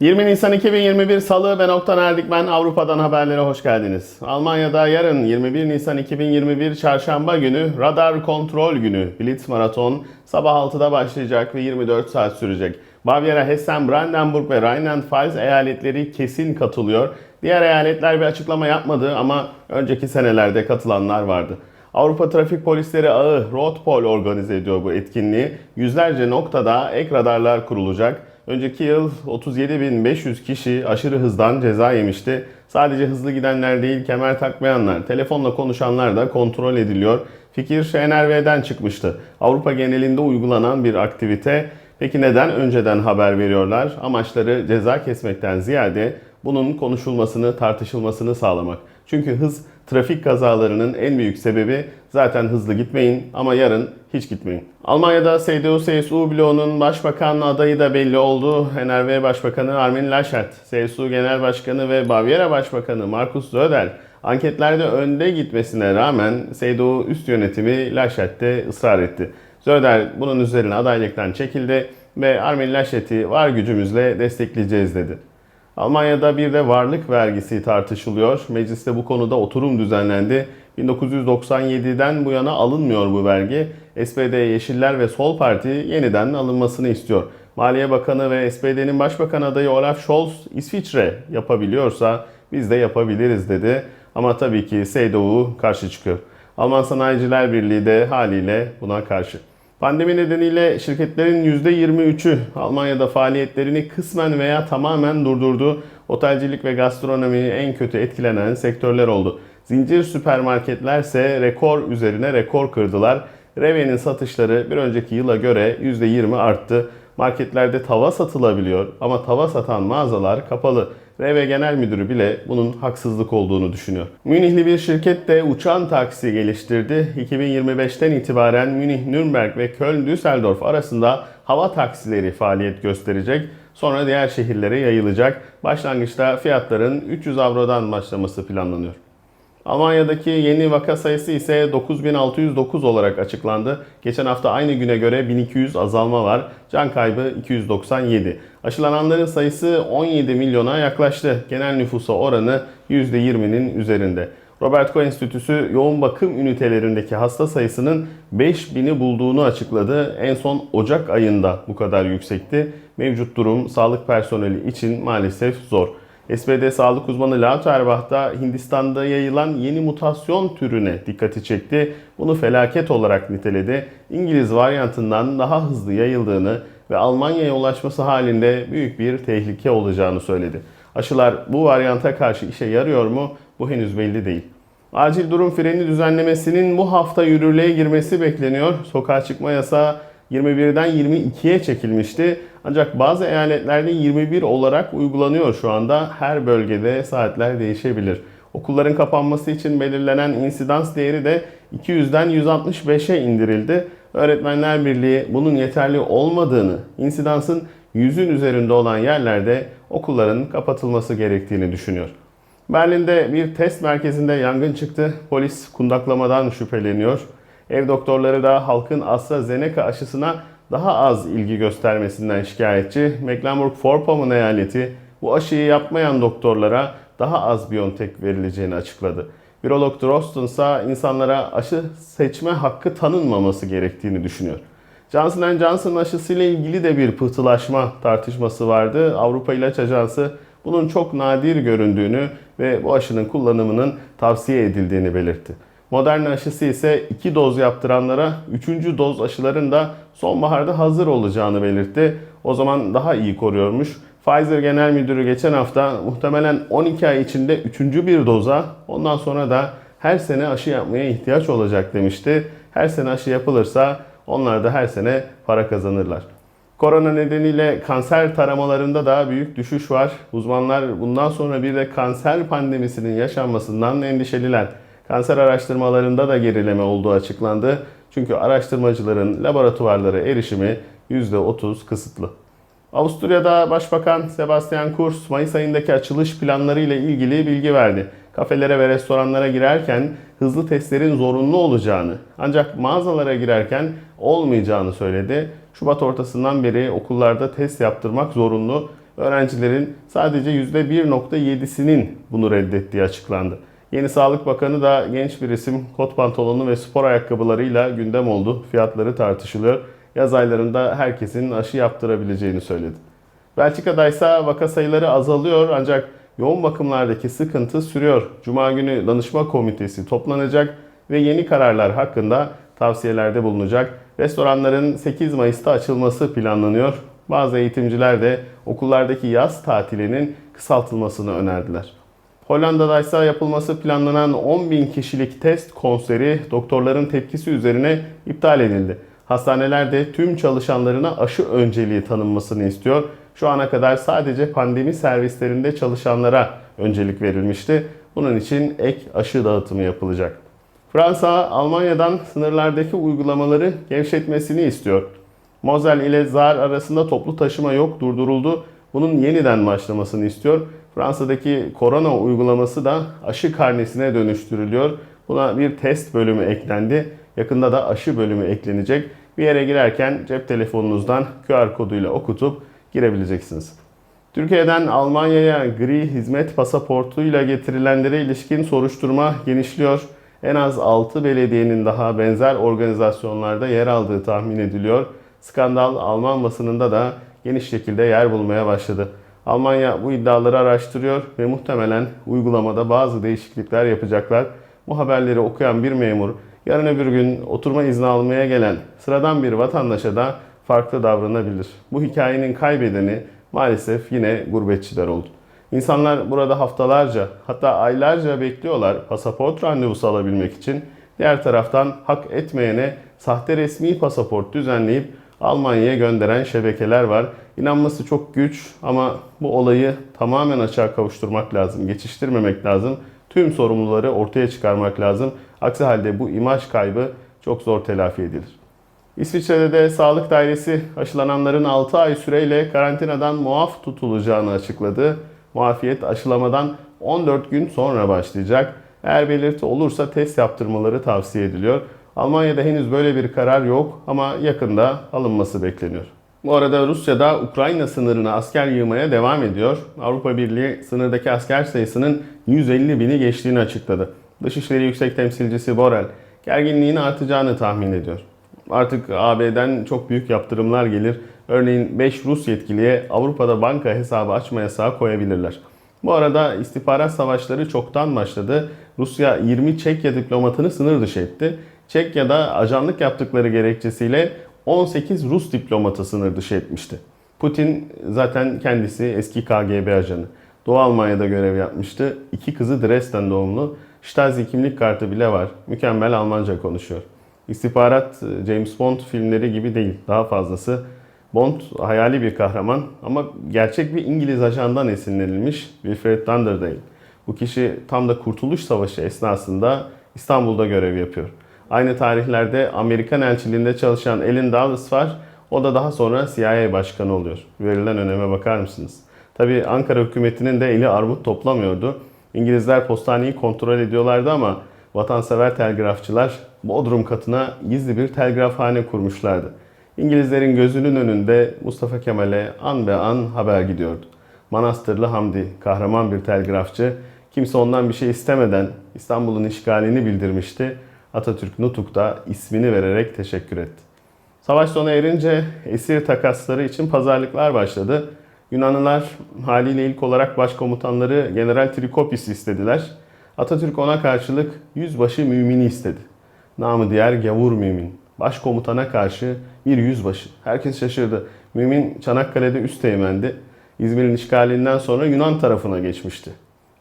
20 Nisan 2021 Salı ben Oktan Erdikmen Avrupa'dan haberlere hoş geldiniz. Almanya'da yarın 21 Nisan 2021 Çarşamba günü radar kontrol günü Blitz Maraton sabah 6'da başlayacak ve 24 saat sürecek. Bavyera, Hessen, Brandenburg ve Rheinland-Pfalz eyaletleri kesin katılıyor. Diğer eyaletler bir açıklama yapmadı ama önceki senelerde katılanlar vardı. Avrupa Trafik Polisleri Ağı Roadpol organize ediyor bu etkinliği. Yüzlerce noktada ek radarlar kurulacak. Önceki yıl 37.500 kişi aşırı hızdan ceza yemişti. Sadece hızlı gidenler değil, kemer takmayanlar, telefonla konuşanlar da kontrol ediliyor. Fikir NRV'den çıkmıştı. Avrupa genelinde uygulanan bir aktivite. Peki neden önceden haber veriyorlar? Amaçları ceza kesmekten ziyade bunun konuşulmasını, tartışılmasını sağlamak. Çünkü hız trafik kazalarının en büyük sebebi zaten hızlı gitmeyin ama yarın hiç gitmeyin. Almanya'da CDU-CSU bloğunun başbakan adayı da belli oldu. NRV Başbakanı Armin Laschet, CSU Genel Başkanı ve Bavyera Başbakanı Markus Söder anketlerde önde gitmesine rağmen CDU üst yönetimi Laschet'te ısrar etti. Söder bunun üzerine adaylıktan çekildi ve Armin Laschet'i var gücümüzle destekleyeceğiz dedi. Almanya'da bir de varlık vergisi tartışılıyor. Mecliste bu konuda oturum düzenlendi. 1997'den bu yana alınmıyor bu vergi. SPD, Yeşiller ve Sol Parti yeniden alınmasını istiyor. Maliye Bakanı ve SPD'nin Başbakan adayı Olaf Scholz İsviçre yapabiliyorsa biz de yapabiliriz dedi. Ama tabii ki CDU karşı çıkıyor. Alman Sanayiciler Birliği de haliyle buna karşı. Pandemi nedeniyle şirketlerin %23'ü Almanya'da faaliyetlerini kısmen veya tamamen durdurdu. Otelcilik ve gastronomi en kötü etkilenen sektörler oldu. Zincir süpermarketler ise rekor üzerine rekor kırdılar. Reve'nin satışları bir önceki yıla göre %20 arttı. Marketlerde tava satılabiliyor ama tava satan mağazalar kapalı. Reve Genel Müdürü bile bunun haksızlık olduğunu düşünüyor. Münihli bir şirket de uçan taksi geliştirdi. 2025'ten itibaren Münih, Nürnberg ve Köln-Düsseldorf arasında hava taksileri faaliyet gösterecek. Sonra diğer şehirlere yayılacak. Başlangıçta fiyatların 300 avrodan başlaması planlanıyor. Almanya'daki yeni vaka sayısı ise 9609 olarak açıklandı. Geçen hafta aynı güne göre 1200 azalma var. Can kaybı 297. Aşılananların sayısı 17 milyona yaklaştı. Genel nüfusa oranı %20'nin üzerinde. Robert Koch Enstitüsü yoğun bakım ünitelerindeki hasta sayısının 5000'i bulduğunu açıkladı. En son Ocak ayında bu kadar yüksekti. Mevcut durum sağlık personeli için maalesef zor. SPD sağlık uzmanı Lauterbach da Hindistan'da yayılan yeni mutasyon türüne dikkati çekti. Bunu felaket olarak niteledi. İngiliz varyantından daha hızlı yayıldığını ve Almanya'ya ulaşması halinde büyük bir tehlike olacağını söyledi. Aşılar bu varyanta karşı işe yarıyor mu? Bu henüz belli değil. Acil durum freni düzenlemesinin bu hafta yürürlüğe girmesi bekleniyor. Sokağa çıkma yasağı 21'den 22'ye çekilmişti. Ancak bazı eyaletlerde 21 olarak uygulanıyor şu anda. Her bölgede saatler değişebilir. Okulların kapanması için belirlenen insidans değeri de 200'den 165'e indirildi. Öğretmenler Birliği bunun yeterli olmadığını, insidansın 100'ün üzerinde olan yerlerde okulların kapatılması gerektiğini düşünüyor. Berlin'de bir test merkezinde yangın çıktı. Polis kundaklamadan şüpheleniyor. Ev doktorları da halkın AstraZeneca aşısına daha az ilgi göstermesinden şikayetçi. Mecklenburg-Vorpommern eyaleti bu aşıyı yapmayan doktorlara daha az Biontech verileceğini açıkladı. Virolog Drosten ise insanlara aşı seçme hakkı tanınmaması gerektiğini düşünüyor. Johnson Johnson aşısı ile ilgili de bir pıhtılaşma tartışması vardı. Avrupa İlaç Ajansı bunun çok nadir göründüğünü ve bu aşının kullanımının tavsiye edildiğini belirtti. Moderna aşısı ise 2 doz yaptıranlara 3. doz aşıların da sonbaharda hazır olacağını belirtti. O zaman daha iyi koruyormuş. Pfizer Genel Müdürü geçen hafta muhtemelen 12 ay içinde 3. bir doza ondan sonra da her sene aşı yapmaya ihtiyaç olacak demişti. Her sene aşı yapılırsa onlar da her sene para kazanırlar. Korona nedeniyle kanser taramalarında da büyük düşüş var. Uzmanlar bundan sonra bir de kanser pandemisinin yaşanmasından endişeliler. Kanser araştırmalarında da gerileme olduğu açıklandı. Çünkü araştırmacıların laboratuvarlara erişimi %30 kısıtlı. Avusturya'da Başbakan Sebastian Kurz Mayıs ayındaki açılış planları ile ilgili bilgi verdi. Kafelere ve restoranlara girerken hızlı testlerin zorunlu olacağını ancak mağazalara girerken olmayacağını söyledi. Şubat ortasından beri okullarda test yaptırmak zorunlu öğrencilerin sadece %1.7'sinin bunu reddettiği açıklandı. Yeni Sağlık Bakanı da genç bir isim kot pantolonu ve spor ayakkabılarıyla gündem oldu. Fiyatları tartışılıyor. Yaz aylarında herkesin aşı yaptırabileceğini söyledi. Belçika'da ise vaka sayıları azalıyor ancak yoğun bakımlardaki sıkıntı sürüyor. Cuma günü danışma komitesi toplanacak ve yeni kararlar hakkında tavsiyelerde bulunacak. Restoranların 8 Mayıs'ta açılması planlanıyor. Bazı eğitimciler de okullardaki yaz tatilinin kısaltılmasını önerdiler. Hollanda'da ise yapılması planlanan 10 bin kişilik test konseri doktorların tepkisi üzerine iptal edildi. Hastaneler de tüm çalışanlarına aşı önceliği tanınmasını istiyor. Şu ana kadar sadece pandemi servislerinde çalışanlara öncelik verilmişti. Bunun için ek aşı dağıtımı yapılacak. Fransa, Almanya'dan sınırlardaki uygulamaları gevşetmesini istiyor. Mosel ile Zar arasında toplu taşıma yok, durduruldu. Bunun yeniden başlamasını istiyor. Fransa'daki korona uygulaması da aşı karnesine dönüştürülüyor. Buna bir test bölümü eklendi. Yakında da aşı bölümü eklenecek. Bir yere girerken cep telefonunuzdan QR koduyla okutup girebileceksiniz. Türkiye'den Almanya'ya gri hizmet pasaportuyla getirilenlere ilişkin soruşturma genişliyor. En az 6 belediyenin daha benzer organizasyonlarda yer aldığı tahmin ediliyor. Skandal Alman basınında da geniş şekilde yer bulmaya başladı. Almanya bu iddiaları araştırıyor ve muhtemelen uygulamada bazı değişiklikler yapacaklar. Bu haberleri okuyan bir memur yarın öbür gün oturma izni almaya gelen sıradan bir vatandaşa da farklı davranabilir. Bu hikayenin kaybedeni maalesef yine gurbetçiler oldu. İnsanlar burada haftalarca hatta aylarca bekliyorlar pasaport randevusu alabilmek için. Diğer taraftan hak etmeyene sahte resmi pasaport düzenleyip Almanya'ya gönderen şebekeler var. İnanması çok güç ama bu olayı tamamen açığa kavuşturmak lazım, geçiştirmemek lazım. Tüm sorumluları ortaya çıkarmak lazım. Aksi halde bu imaj kaybı çok zor telafi edilir. İsviçre'de de sağlık dairesi aşılananların 6 ay süreyle karantinadan muaf tutulacağını açıkladı. Muafiyet aşılamadan 14 gün sonra başlayacak. Eğer belirti olursa test yaptırmaları tavsiye ediliyor. Almanya'da henüz böyle bir karar yok ama yakında alınması bekleniyor. Bu arada Rusya da Ukrayna sınırına asker yığmaya devam ediyor. Avrupa Birliği sınırdaki asker sayısının 150 bini geçtiğini açıkladı. Dışişleri Yüksek Temsilcisi Borrell gerginliğin artacağını tahmin ediyor. Artık AB'den çok büyük yaptırımlar gelir. Örneğin 5 Rus yetkiliye Avrupa'da banka hesabı açma yasağı koyabilirler. Bu arada istihbarat savaşları çoktan başladı. Rusya 20 Çekya diplomatını sınır dışı etti. Çekya'da ajanlık yaptıkları gerekçesiyle 18 Rus diplomatı sınır dışı etmişti. Putin zaten kendisi eski KGB ajanı. Doğu Almanya'da görev yapmıştı. İki kızı Dresden doğumlu. Stasi kimlik kartı bile var. Mükemmel Almanca konuşuyor. İstihbarat James Bond filmleri gibi değil. Daha fazlası Bond hayali bir kahraman ama gerçek bir İngiliz ajandan esinlenilmiş Wilfred Thunderdale. Bu kişi tam da Kurtuluş Savaşı esnasında İstanbul'da görev yapıyor. Aynı tarihlerde Amerikan elçiliğinde çalışan Ellen Dulles var. O da daha sonra CIA başkanı oluyor. Verilen öneme bakar mısınız? Tabi Ankara hükümetinin de eli armut toplamıyordu. İngilizler postaneyi kontrol ediyorlardı ama vatansever telgrafçılar Bodrum katına gizli bir telgrafhane kurmuşlardı. İngilizlerin gözünün önünde Mustafa Kemal'e an be an haber gidiyordu. Manastırlı Hamdi, kahraman bir telgrafçı, kimse ondan bir şey istemeden İstanbul'un işgalini bildirmişti. Atatürk Nutuk'ta ismini vererek teşekkür etti. Savaş sona erince esir takasları için pazarlıklar başladı. Yunanlılar haliyle ilk olarak başkomutanları General Trikopis'i istediler. Atatürk ona karşılık yüzbaşı mümini istedi. Namı diğer gavur mümin. Başkomutana karşı bir yüzbaşı. Herkes şaşırdı. Mümin Çanakkale'de üst teğmendi. İzmir'in işgalinden sonra Yunan tarafına geçmişti.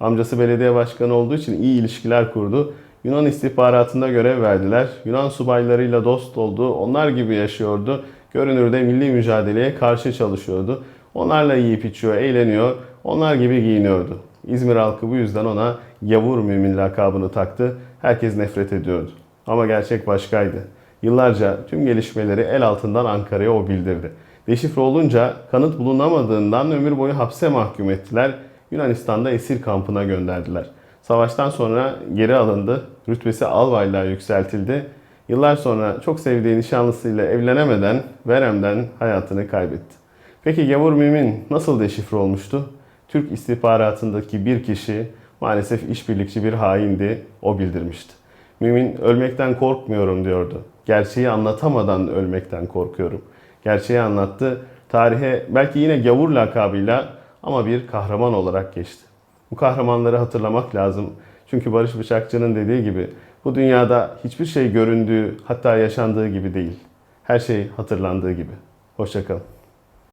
Amcası belediye başkanı olduğu için iyi ilişkiler kurdu. Yunan istihbaratında görev verdiler. Yunan subaylarıyla dost oldu. Onlar gibi yaşıyordu. Görünürde milli mücadeleye karşı çalışıyordu. Onlarla yiyip içiyor, eğleniyor. Onlar gibi giyiniyordu. İzmir halkı bu yüzden ona Yavur Mümin lakabını taktı. Herkes nefret ediyordu. Ama gerçek başkaydı. Yıllarca tüm gelişmeleri el altından Ankara'ya o bildirdi. Deşifre olunca kanıt bulunamadığından ömür boyu hapse mahkum ettiler. Yunanistan'da esir kampına gönderdiler. Savaştan sonra geri alındı. Rütbesi albaylığa yükseltildi. Yıllar sonra çok sevdiği nişanlısıyla evlenemeden Verem'den hayatını kaybetti. Peki Gavur Mümin nasıl deşifre olmuştu? Türk istihbaratındaki bir kişi maalesef işbirlikçi bir haindi, o bildirmişti. Mümin ölmekten korkmuyorum diyordu. Gerçeği anlatamadan ölmekten korkuyorum. Gerçeği anlattı. Tarihe belki yine gavur lakabıyla ama bir kahraman olarak geçti. Bu kahramanları hatırlamak lazım. Çünkü Barış Bıçakçı'nın dediği gibi bu dünyada hiçbir şey göründüğü hatta yaşandığı gibi değil. Her şey hatırlandığı gibi. Hoşçakalın.